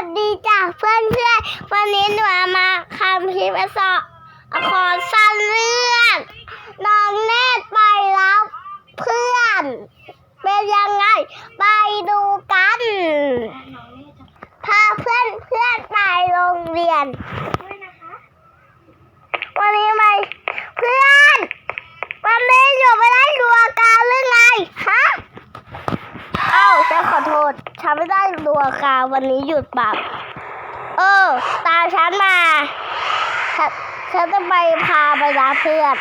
วัสดีจ้ะเพื่อนเพื่อนวันนี้หนูเอามาคำคลิปอสอบขอสั้นเรื่องน้องเนตไปรับเพื่อน เป็นยังไง ไปดูกันพาเพื่อนเพื่อนไปโรงเรียน วันนี้ไหมเพื่อน วันนี้อยู่ไม่ได้ดูอาการหรือไงฮะ อ้าฉันขอโทษ ฉันไม่ได้ดูอาการวันนี้หยุดปรับ เออ ตาฉันมา ฉันฉันจะไปพาไปรับเพื่อน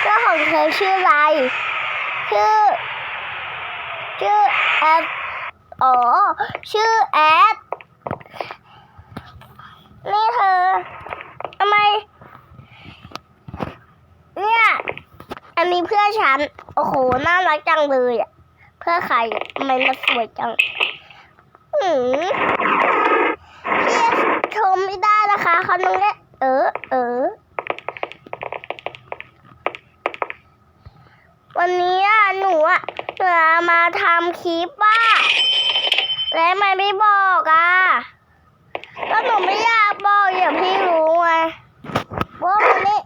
เพื่อนของเธอชื่ออะไร ชื่อ ชื่อแอดอ๋อ ชื่อแอด นี่เธอทำไม เนี่ย อันนี้เพื่อนฉัน โอ้โห น่ารักจังเลยอะ พื่อใครอะทำไมมันสวยจังหืมพี่ชมไม่ได้นะคะเขาต้องเล่นเออเออ วันนี้อะหนูอะจะมาทำคลิปว่าแล้วทำไมไม่บอกอะก็หนูไม่อยากบอกอย่าพี่รู้ไงว่าวันนี้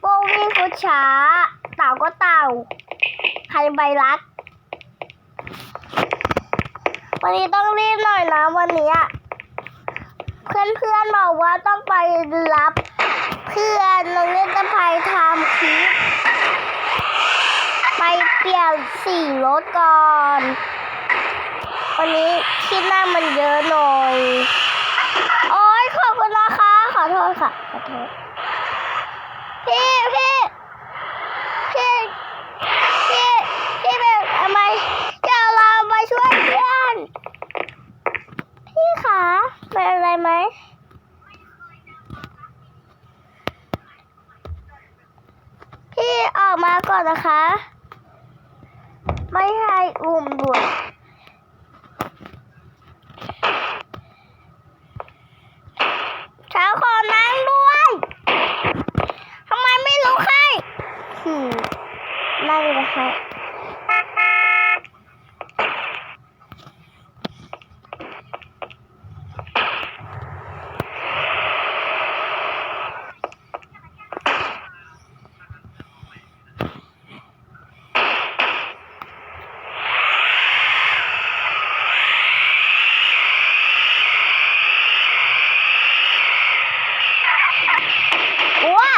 โบวิ่งฟุตช้าเต่าก็เต่า ใครใบรักวันนี้ต้องรีบหน่อยนะวันนี้อะเพื่อนเพื่อนๆบอกว่าต้องไปรับ เพื่อนน้องเล่นจะไปทำคลิป ไปเปลี่ยนสีรถก่อน วันนี้ที่หน้ามันเยอะหน่อย โอ๊ยขอบคุณนะคะ ขอโทษค่ะ ขอโทษ พี่พี่ พี่พี่เป็นทำไมเดี๋ยวเราไปช่วยเพื่อน พี่คะ เป็นอะไรไหมพี่ออกมาก่อนนะคะ ไม่ให้อุ้มด้วยฉันขอนั่งด้วยทำไมไม่ลุกให้หืมนั่งนะคะ ว้า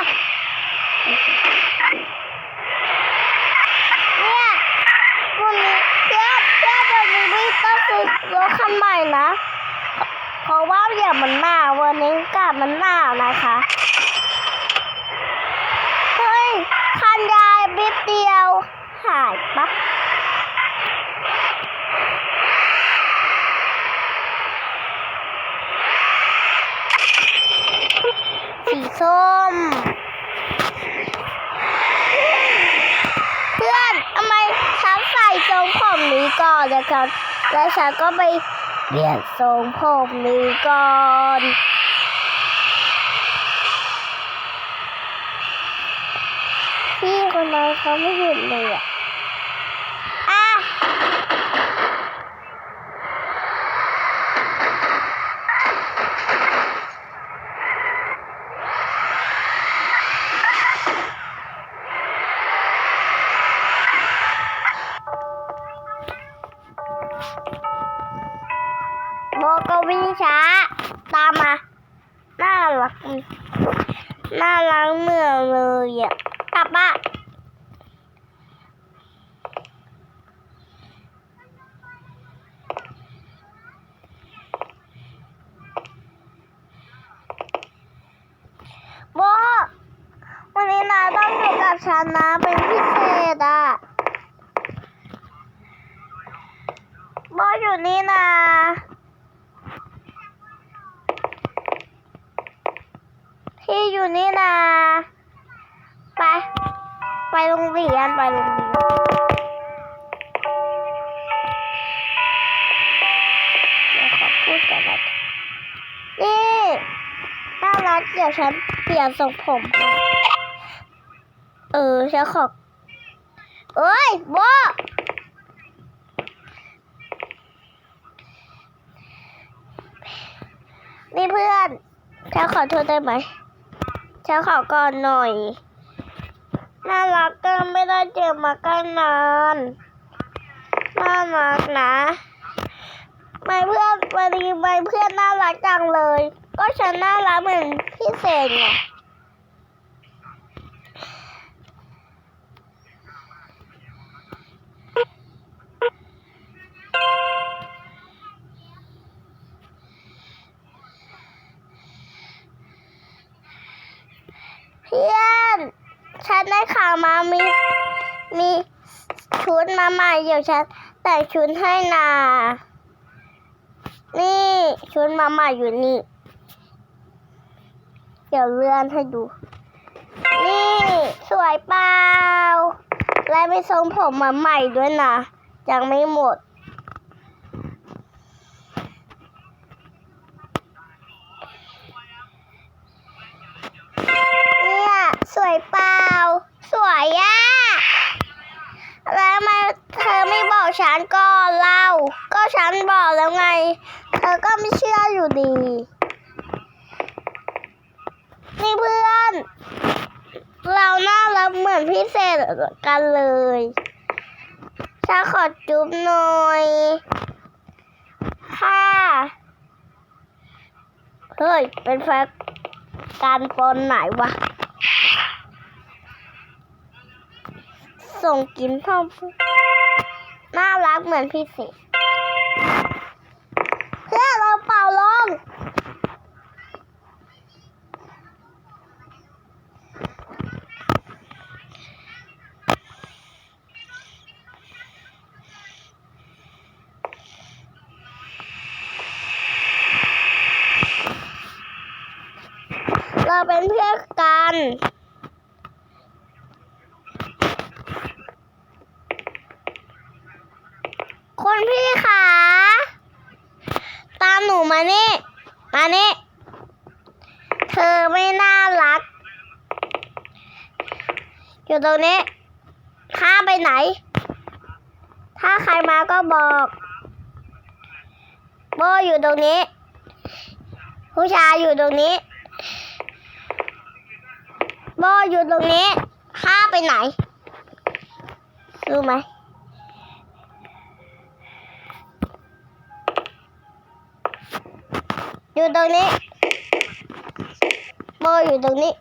เนี่ยวันนี้เพื่อนเพื่อนวันนี้ไม่ต้องซื้อรถคัน ใหม่นะ เพราะว่าเดี๋ยวมันหนาววันนี้อากาศมันหนาวนะคะ เฮ้ย คันยายบิดเดียว หายปะสีส้ม เพื่อนทำไมฉันใส่ทรงผมนี้ก่อนนะครับแล้วฉันก็ไป เปลี่ยนทรงผมนี้ก่อนพี่คนนั้นเขาไม่หยุดเลยอะ รักน่ารักเหมือนเลยอะกลับบ้านโบวันนี้นาต้องอยู่กับฉันนะเป็นพิเศษอะโบอยู่นี่นะ พี่อยู่นี่นะไป ไปโรงเรียนไปโรงเรียนขอพูดกันนะนี่น่ารักเดี๋ยวฉันเปลี่ยนทรงผมก่อนเออฉันขอเอ้ยโบนี่เพื่อนฉันขอโทษได้ไหม ฉันขอก่อนหน่อย น่ารักก็ไม่ได้เจอมากันนาน น่ารักนะไม่เพื่อนวันนี้ไม่เพื่อนน่ารักจังเลย ก็ฉันน่ารักเหมือนพี่เศษไงเพื่อน ฉันได้ข่าวมามีมีชุดมาใหม่เดี๋ยวฉันแต่งชุดให้นานี่ชุดมาใหม่อยู่นี่ เดี๋ยวเลื่อนให้ดู นี่สวยเปล่าและมีทรงผมมาใหม่ด้วยนะยังไม่หมด เนี่ย สวยเปล่า สวยอะแล้วทำไมาเธอไม่บอกฉันก่อนเล่า ก็ฉันบอกแล้วไง เธอก็ไม่เชื่ออยู่ดี นี่เพื่อน เราน่ารักเหมือนพี่เศษกันเลยฉันขอจุ๊บหน่อยค่ะ เฮ้ย เป็นแฟนการปนไหนวะ ส่งกินท่าน่ารักเหมือนพี่เศษเพื่อนเราเป่าลงเราเป็นเพื่อนกัน คุณพี่คะตามหนูมานี่ มานี่ เธอไม่น่ารัก อยู่ตรงนี้ ถ้าไปไหน ถ้าใครมาก็บอกโบอยู่ตรงนี้ ผู้ชายอยู่ตรงนี้ โบอยู่ตรงนี้ข้าไปไหน รู้ไหมอยู่ตรงนี้ โบอยู่ตรงนี้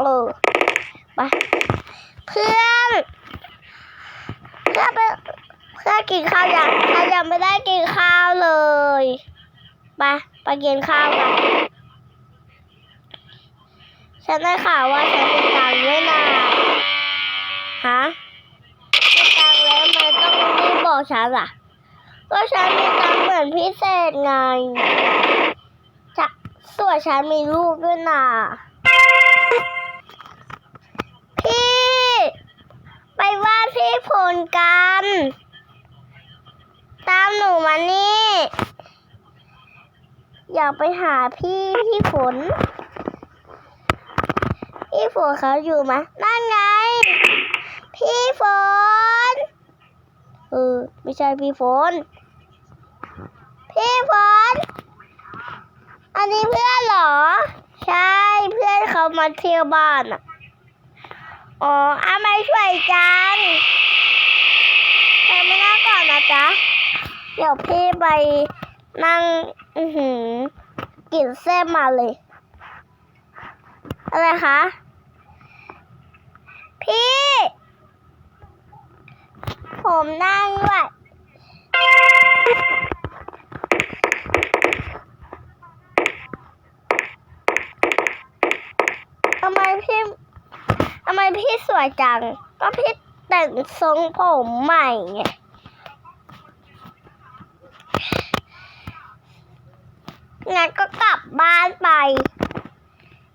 เออ ไปเพื่อนเพื่อนไปเพื่อนกินข้าวยังเขายังไม่ได้กินข้าวเลยไปไปกินข้าวกันฉันได้ข่าวว่าฉันเป็นตังด้วยนะฮะเป็นตังแล้วทำไมต้องรีบบอกฉันล่ะก็ฉันมีตังเหมือนพิเศษไงส่วนฉันมีลูกด้วยนะพี่ ไปว่า พี่ผลกัน ตามหนูมานี่ อยากไปหาพี่พี่ฝน พี่ฝนเขาอยู่ไหมนั่นไง พี่ฝน เออ ไม่ใช่พี่ฝน พี่ฝน อันนี้เพื่อนเหรอ ใช่เพื่อนเขามาเที่ยวบ้านอะ อ๋ออาไม่ช่วยจังเธอไม่น่าก่อนนะจ๊ะ เดี๋ยวพี่ไปนั่ง อือหือกินเส้นมาเลย อะไรคะ พี่ ผมนั่งด้วยทำไมพี่ำไมพี่สวยจัง ก็พี่แต่งทรงผมใหม่ไงงั้นก็กลับบ้านไป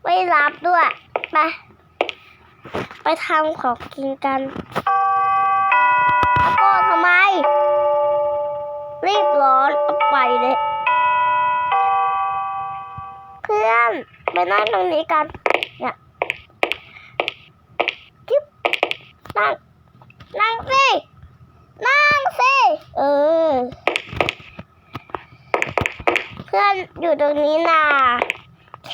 ไม่รับด้วย ไป ไปทำของกินกันโก็ทำไม รีบร้อนก็ไปเลย เพื่อน ไปนั่งตรงนี้กัน เนี่ยจิ๊บ นั่งนั่งสินั่งสิเออ เพื่อนอยู่ตรงนี้นะเค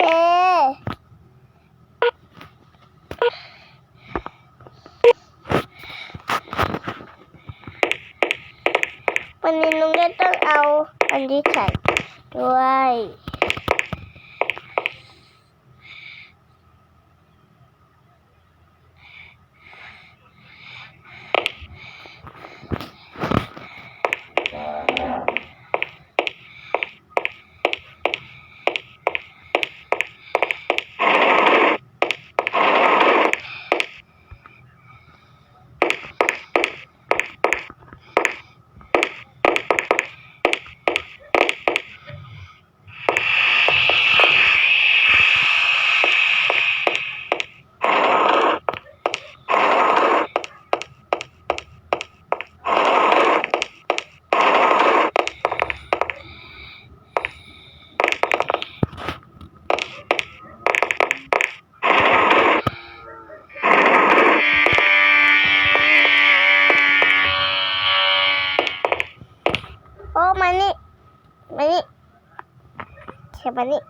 วันนี้ลุงก็ต้องเอาอันนี้ใส่ด้วย โอ้มานี่มานี่ เขียนมานี่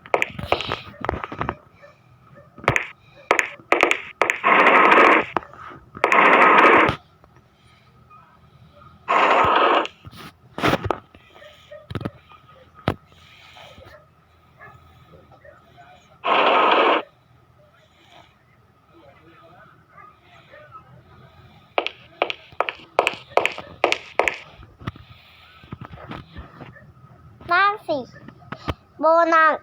นั่งสิโบนั่ง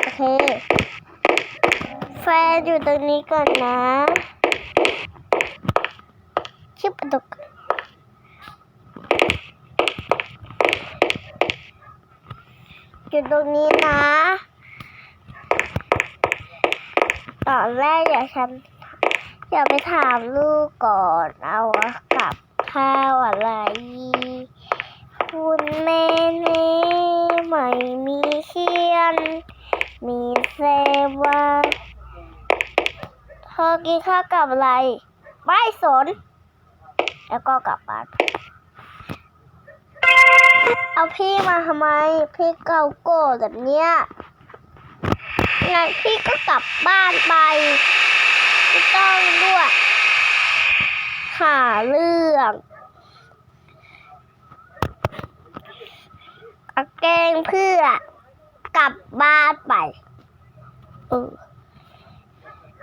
โอเค แฟนอยู่ตรงนี้ก่อนนะ ชิบดุกอยู่ตรงนี้นะตอนแรกอย่าฉันอย่าไปถามลูกก่อน เอากับข้าวอะไร คุณแม่เน่ไม่มีเขียน มีเซวาเธอกินข้าวกับอะไร ไม่สน แล้วก็กลับบ้าน เอาพี่มาทำไม พี่เกาโก้แบบเนี้ยงั้นพี่ก็กลับบ้านไปไม่ต้องด้วยหาเรื่อง เอาแกงเพื่อกลับบ้านไปเออ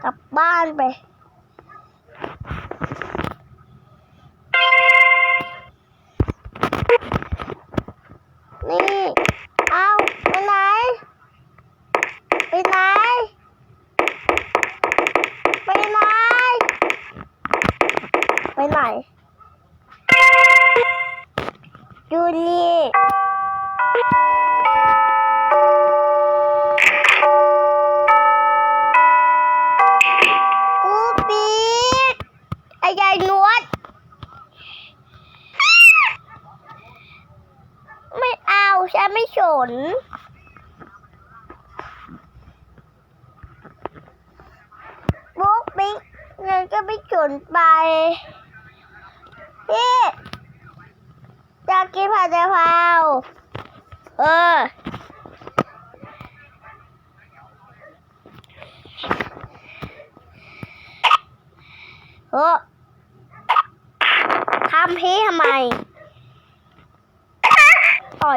กลับบ้านไปนี่เอาไปไหน ไปไหน ไปไหน ไปไหน อยู่นี่ ไม่สนบุ๊กปิ๊กงั้นก็ไม่สนไปพี่อยากกินผัดกะเพราเออเออทำพี่ทำไม ต่อ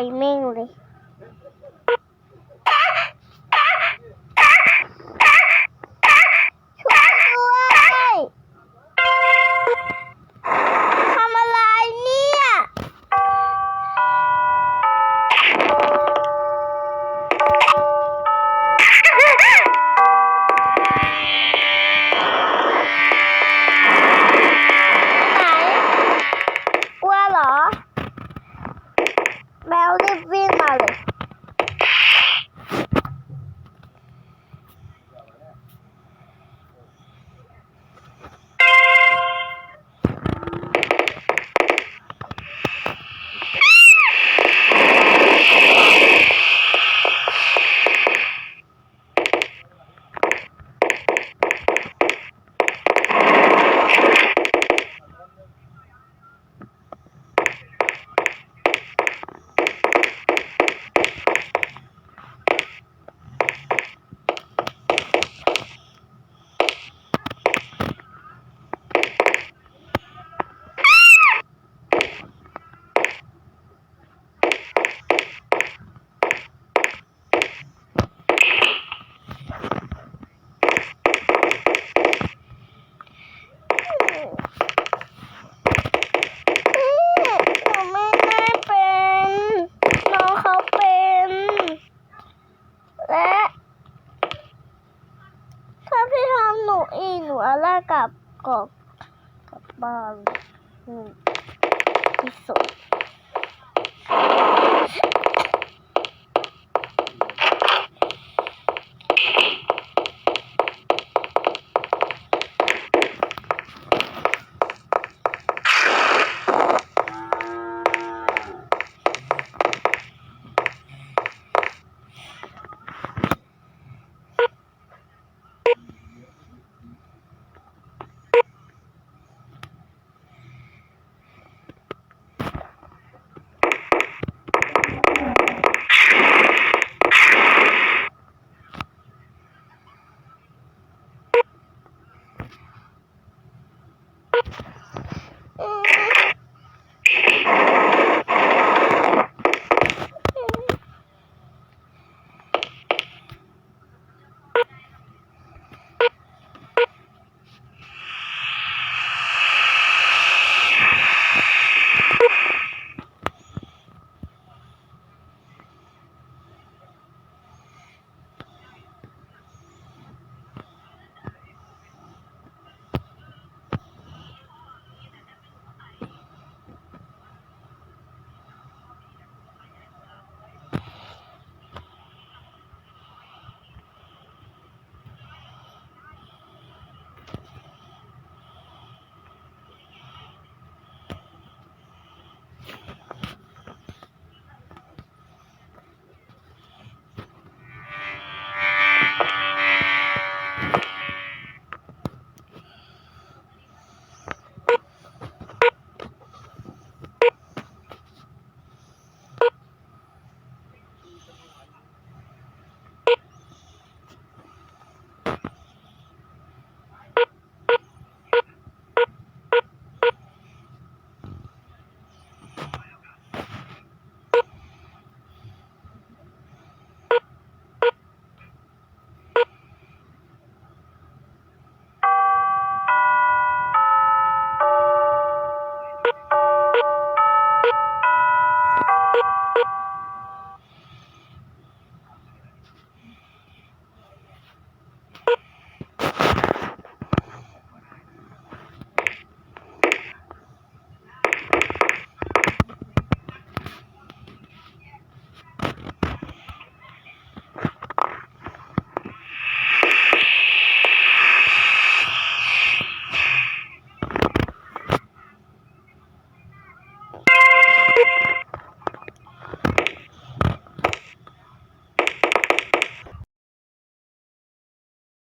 气死